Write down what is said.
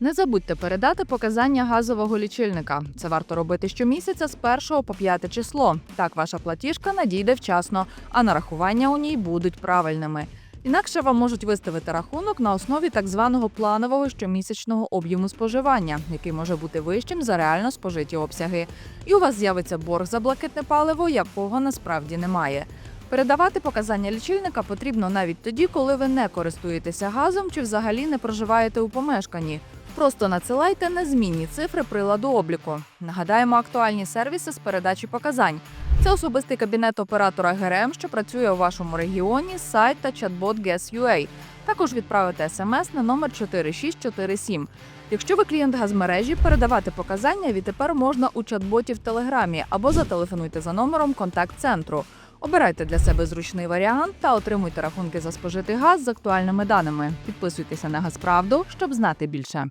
Не забудьте передати показання газового лічильника. Це варто робити щомісяця з 1 по 5 число. Так ваша платіжка надійде вчасно, а нарахування у ній будуть правильними. Інакше вам можуть виставити рахунок на основі так званого планового щомісячного об'єму споживання, який може бути вищим за реально спожиті обсяги. І у вас з'явиться борг за блакитне паливо, якого насправді немає. Передавати показання лічильника потрібно навіть тоді, коли ви не користуєтеся газом чи взагалі не проживаєте у помешканні. Просто надсилайте незмінні цифри приладу обліку. Нагадаємо актуальні сервіси з передачі показань. Це особистий кабінет оператора ГРМ, що працює у вашому регіоні, сайт та чат-бот GES.UA. Також відправити смс на номер 4647. Якщо ви клієнт газмережі, передавати показання відтепер можна у чат-боті в Телеграмі або зателефонуйте за номером контакт-центру. Обирайте для себе зручний варіант та отримуйте рахунки за спожитий газ з актуальними даними. Підписуйтеся на Газправду, щоб знати більше.